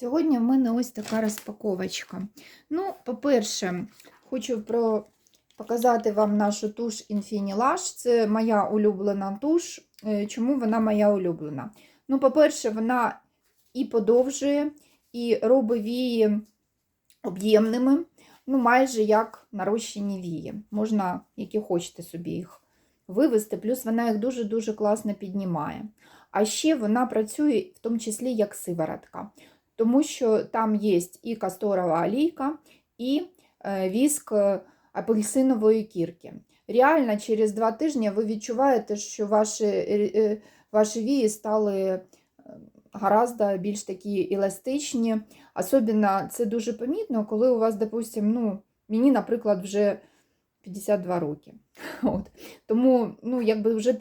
Сьогодні в мене ось така розпаковочка. Ну, по-перше, хочу про... показати вам нашу туш Infinilage. Це моя улюблена туш. Е, Чому вона моя улюблена? Ну, по-перше, вона і подовжує, і робить вії об'ємними, ну, майже як нарощені вії. Можна, які хочете собі їх вивести, плюс вона їх дуже-дуже класно піднімає. А ще вона працює в тому числі як сиворотка, тому що там є і касторова олійка, і е, віск е, апельсинової кірки. Реально, через два тижні ви відчуваєте, що ваші, е, ваші вії стали гораздо більш такі еластичні. Особливо це дуже помітно, коли у вас, допустим, ну, мені, наприклад, вже 52 роки. От. Тому, ну, якби вже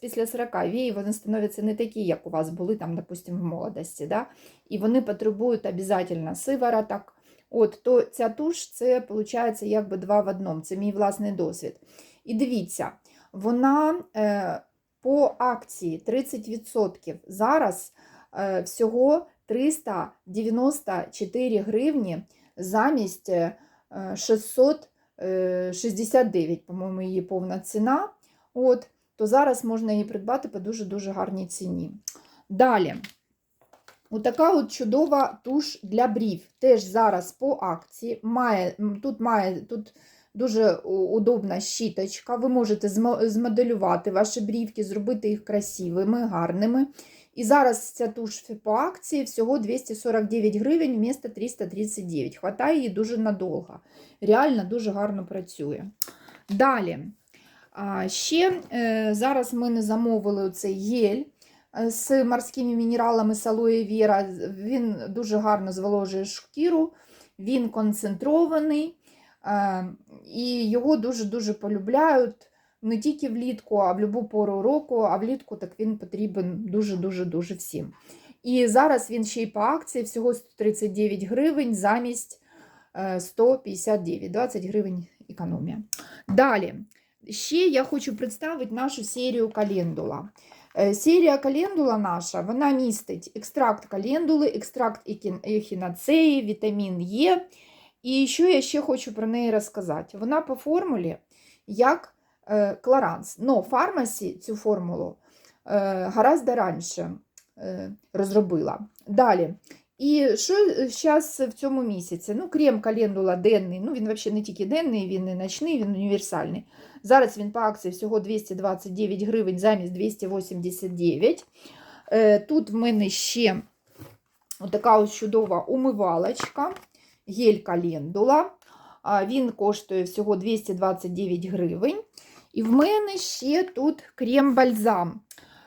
після 40 вії вони становляться не такі, як у вас були, там, допустимо, в молодості. Да? І вони потребують обов'язково сивороток. От, то ця туш, це, виходить, якби два в одному. Це мій власний досвід. І дивіться, вона е, по акції 30% зараз е, всього 394 гривні замість е, 600 Е, 69, по-моєму, її повна ціна. От, То зараз можна її придбати по дуже-дуже гарній ціні. Далі, отака от чудова туш для брів. Теж зараз по акції. Має, Тут має, тут дуже удобна щіточка. Ви можете змоделювати ваші брівки, зробити їх красивими, гарними. І зараз ця туш по акції всього 249 гривень вмісто 339. Хватає її дуже надовго. Реально дуже гарно працює. Далі. Ще е, зараз ми не замовили цей гель е, з морськими мінералами з алоє віра. Він дуже гарно зволожує шкіру, він концентрований, е, і його дуже-дуже полюбляють не тільки влітку, а в будь-яку пору року, а влітку так він потрібен дуже-дуже-дуже всім. І зараз він ще й по акції всього 139 гривень замість е, 159, 20 гривень економія. Далі, ще я хочу представити нашу серію календула. Е, Серія календула наша вона містить екстракт календули, екстракт ехін- ехінацеї, вітамін Е. І що я ще хочу про неї розказати? Вона по формулі як е, кларанс. Но фармасі цю формулу е, гораздо раніше е, розробила. Далі. І що зараз в цьому місяці? Ну, крем календула денний, ну він взагалі не тільки денний, він і ночний, він універсальний. Зараз він по акції всього 229 гривень замість 289. Е, Тут в мене ще така ось чудова умивалочка, гель календула. Він коштує всього 229 гривень. І в мене ще тут крем-бальзам.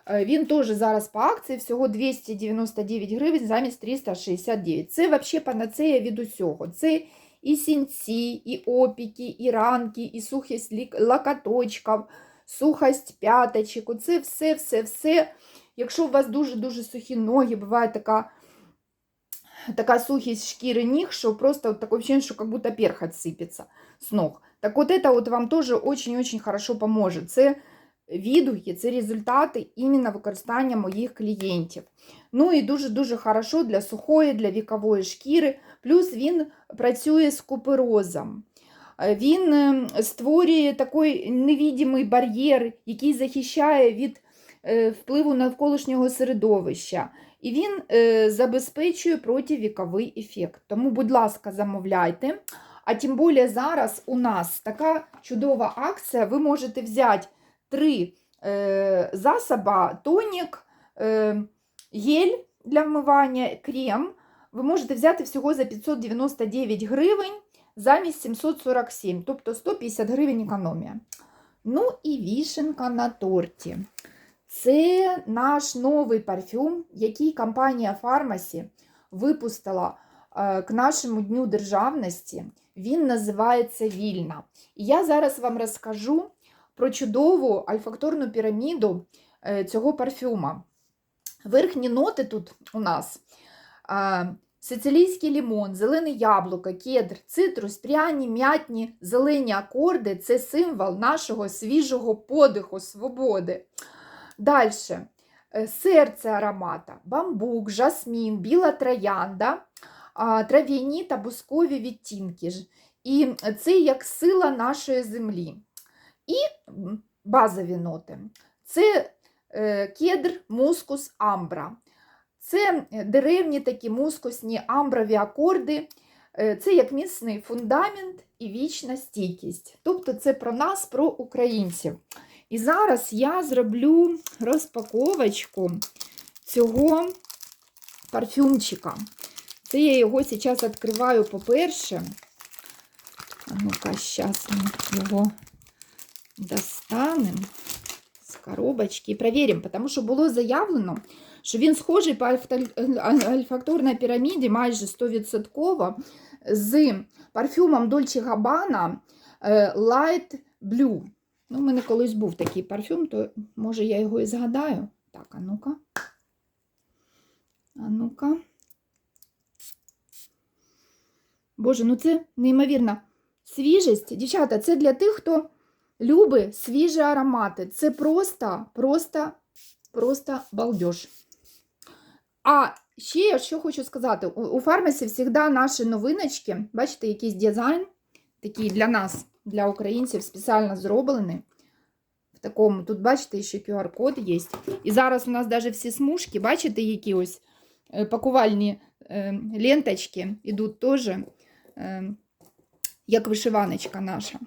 Е, Він теж зараз по акції всього 299 гривень замість 369. Це взагалі панацея від усього. Це і сінці, і опіки, і ранки, і сухість локоточків, сухость п'яточок. Оце все, все, все. Якщо у вас дуже-дуже сухі ноги, буває така, така сухість шкіри ніг, що просто таке ощущение, що як будто перхоть сипеться з ног. Так от это от вам теж очень-очень хорошо поможе. Це відгуки, це результати іменно використання моїх клієнтів. Ну і дуже-дуже хорошо для сухої, для вікової шкіри. Плюс він працює з куперозом. Е, Він е, створює такий невідимий бар'єр, який захищає від е, впливу навколишнього середовища. І він забезпечує противіковий ефект. Тому, будь ласка, замовляйте. А тим більше зараз у нас така чудова акція. Ви можете взяти три е, засоба, тонік, е, гель для вмивання, крем. Ви можете взяти всього за 599 гривень замість 747, тобто 150 гривень економія. Ну і вішенка на торті. Це наш новий парфюм, який компанія Pharmacy випустила е, к нашому Дню Державності. Він називається Вільна. І я зараз вам розкажу про чудову альфакторну піраміду е, цього парфюма. Верхні ноти тут у нас сицилійський лімон, зелене яблуко, кедр, цитрус, пряні, м'ятні, зелені акорди це символ нашого свіжого подиху, свободи. Далі. Серце аромата, бамбук, жасмін, біла троянда, трав'яні та бускові відтінки. І це як сила нашої землі. І базові ноти. Це е, кедр, мускус, амбра. Це е, деревні такі мускусні амброві акорди. Е, Це як міцний фундамент і вічна стійкість. Тобто це про нас, про українців. І зараз я зроблю розпаковочку цього парфюмчика. Це я його зараз відкриваю, по-перше. А ну-ка, зараз ми його достанемо з коробочки і перевіримо, тому що було заявлено, що він схожий по альфа- альфакторній піраміді майже 100% з парфюмом Dolce Gabbana е, Light Blue. Ну, у мене колись був такий парфюм, то може я його і згадаю. Так, а ну-ка. А ну-ка. Боже, ну це неймовірна свіжість. Дівчата, це для тих, хто любить свіжі аромати. Це просто, просто, просто балдеж. А ще я що хочу сказати: у, фармасі завжди наші новиночки, бачите, якийсь дизайн, такий для нас, для українців, спеціально зроблений. Такому, тут, бачите, ще QR-код є. І зараз у нас навіть всі смужки, бачите, які ось е, пакувальні е, ленточки йдуть теж, як вишиваночка наша.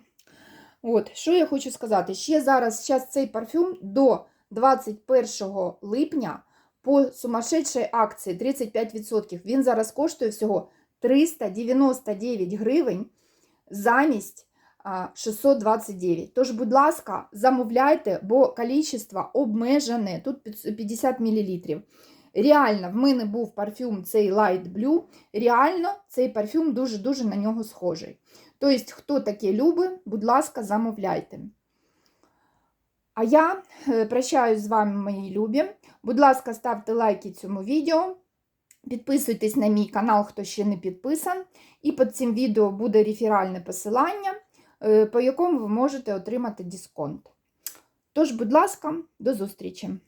От, що я хочу сказати? Ще зараз, зараз цей парфюм до 21 липня по сумасшедшій акції 35%. Він зараз коштує всього 399 гривень замість а, 629. Тож, будь ласка, замовляйте, бо кількість обмежене. Тут 50 мл. Реально, в мене був парфюм цей Light Blue. Реально, цей парфюм дуже-дуже на нього схожий. Тобто, хто таке любить, будь ласка, замовляйте. А я е, прощаюсь з вами, мої любі. Будь ласка, ставте лайки цьому відео. Підписуйтесь на мій канал, хто ще не підписан. І під цим відео буде реферальне посилання, е, по якому ви можете отримати дисконт. Тож, будь ласка, до зустрічі!